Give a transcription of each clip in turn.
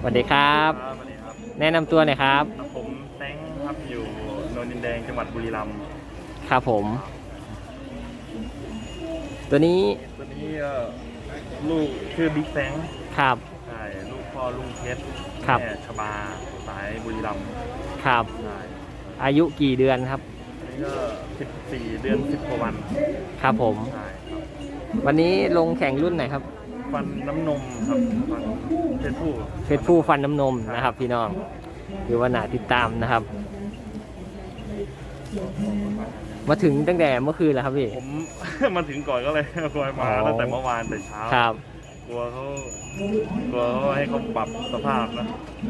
สวัสดีครับ ครับสวัสดีครับแนะนำตัวหน่อยครับ ผมแตงครับอยู่โนนดินแดงจังหวัดบุรีรัมย์ครับผม ตัวนี้ตัวนี้เอ่อลูกชื่อบิ๊กแตงครับ ใช่ลูกพ่อลุงเพชรครับ แม่ชบาสายบุรีรัมย์ครับ ใช่อายุกี่เดือนครับ อันนี้ก็14 เดือน 10กว่าวันครับผม ใช่ครับวันนี้ลงแข่งรุ่นไหนครับ ฟันน้ำนมครับฟันเพชรผู้เพชรผู้ฟันน้ำนมนะครับ พี่น้องหรือว่าหนาติดตามนะครับ มาถึงตั้งแต่เมื่อคืนแล้วครับพี่ ผม มาถึงก่อนก็เลยคอยมาอ๋อตั้งแต่เมื่อวานแต่เช้าครับกลัวเขากลัวเขาให้เขาปรับสภาพนะ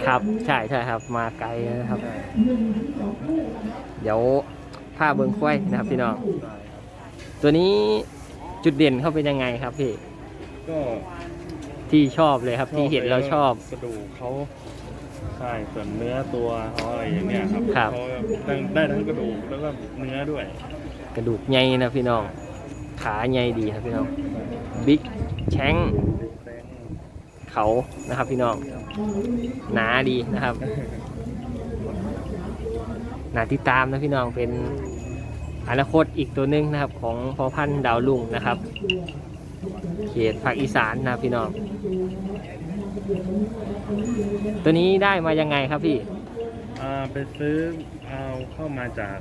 ครับ ใช่ใช่ครับ มาไกลนะครับ เดี๋ยวผ้าเบิงควายนะครับพี่น้องได้ครับตัวนี้จุดเด่นเขาเป็นยังไงครับพี่ ก็ที่ชอบเลยครับที่เห็นเราชอบ กระดูกเขาใช่ส่วนเนื้อตัวเขาอะไรอย่างเงี้ยครับครับ เขาได้ได้ทั้งกระดูกแล้วก็เนื้อด้วยกระดูกใหญ่นะพี่น้อง ขาใหญ่ดีครับพี่น้องบิ๊กแชงเขานะครับพี่น้องหนาดีนะครับหนาติดตามนะพี่น้องเป็นอนาคตอีกตัวหนึงนะครับ ของพอพันธุ์ดาวลุงนะครับ เขตภาคอีสานนะครับพี่น้อง ตัวนี้ได้มายังไงครับพี่ อ่าไปซื้อเอาเข้ามาจาก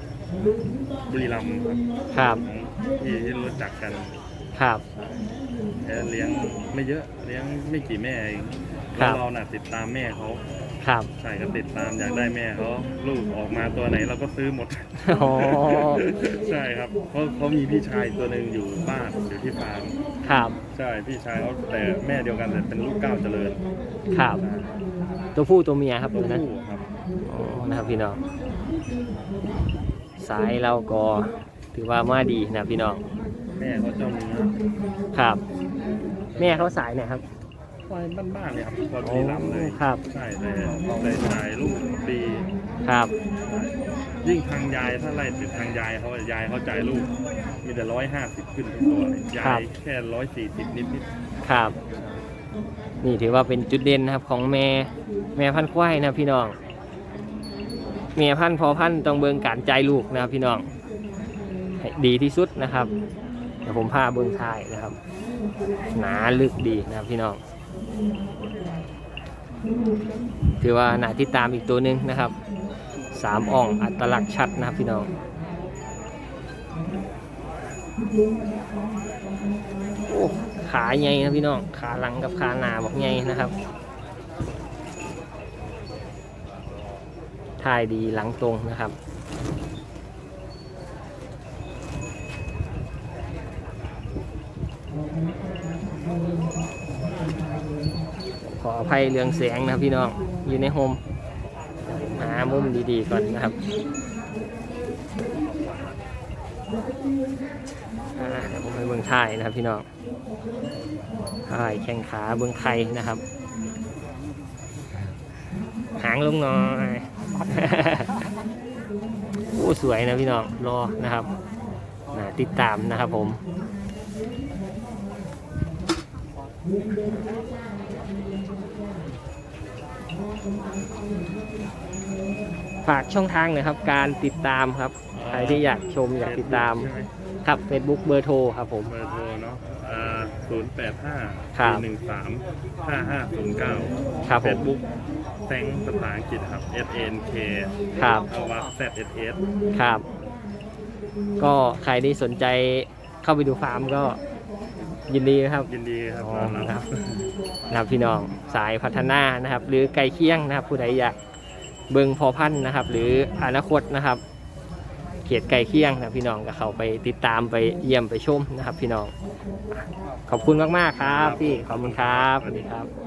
บุรีรัมย์ครับครับที่ที่รู้จักกันครับแค่เลี้ยงไม่เยอะเลี้ยงไม่กี่แม่เองครัแล้วบเราน่ะติดตามแม่เขา ครับ ใช่ก็ติดตามอยากได้แม่เขาลูกออกมาตัวไหนเราก็ซื้อหมดโอ้ใช่ครับเพราะเขามีพี่ชายตัวหนึ่งอยู่บ้านอยู่ที่ฟาร์มครับ ใช่พี่ชายเขาแต่แม่เดียวกันแต่เป็นลูกเก้าวเจริญครับ ตัวผู้ตัวเมียครับตัวตัวนั้นผู้ครับ อ๋อนะครับพี่น้อง สายเราก็ถือว่ามาดีนะพี่น้อง แม่เขาเจ้าเนื้อครับ แม่เขาสายไหนครับ ควายบ้านๆเลยครับควายบุรีรัมย์เลยครับ ใช่แต่แต่ชายลูกดีครับ ยิ่งทางยายถ้าไล่ติดทางยายเขายายเขาจ่ายลูก มีแต่ร้อยห้าสิบขึ้นทุกตัวเลยยายแค่ร้อยสี่สิบนิดนิดครับ นี่ถือว่าเป็นจุดเด่นนะครับของแม่แม่พันธุ์ควายนะพี่น้องแม่พันธุ์พอพันธุ์ต้องเบิ่งการใจายลูกนะครับพี่น้องให้ดีที่สุดนะครับเดี๋ยวผมพาเบิ่งท้ายนะครับ หนาลึกดีนะครับพี่น้อง ถือว่าหนาที่ตามอีกตัวหนึ่งนะครับสามอ่องอัตลักษณ์ชัดนะครับพี่น้องโอ้ขาใหญ่นะพี่น้อง ขาหลังกับขาหน้าบอกใหญ่นะครับท่ายดีหลังตรงนะครับ ออภัยเรื่องแสงนะพี่น้องอยู่ในโฮมหามุมดีๆก่อนนะครับอ่าเดี๋ยวผมไปเบื้องท้ายนะครับพี่น้องท้ายแข้งขาเบื้องไข่นะครับ หางลงหน่อยโอ้สวยนะพี่น้องรอนะครับนะติดตามนะครับผม ฝากช่องทางหน่อยครับ การติดตามครับ ใครที่อยากชมอยากติดตามใช่ไหมครับ Facebook เบอร์โทรครับผม เบอร์โทรเนาะศูนย์แปดห้าครับสี่หนึ่งสามห้าห้าศูนย์เก้าครับเฟผมซบุ๊กแตงภาษาอังกฤษครับ S N K ครับเอาว่า Z S S ครับ ก็ใครที่สนใจเข้าไปดูฟาร์มก็ ยินดีนะครับ ยินดีครับอ๋อต้อนครัรับบ นะครับพี่น้องสายพัฒนานะครับ หรือไก่เคียงนะครับ ผู้ใดอยากเบิงพอพันธุ์นะครับ หรืออนาคตนะครับ เขียดไก่เคียงนะพี่น้องก็เข้าไปติดตามไปเยี่ยมไปชมนะครับ พี่น้อง ขอบคุณมากๆครับพี่ขอบคุณครับสวัสดีครับ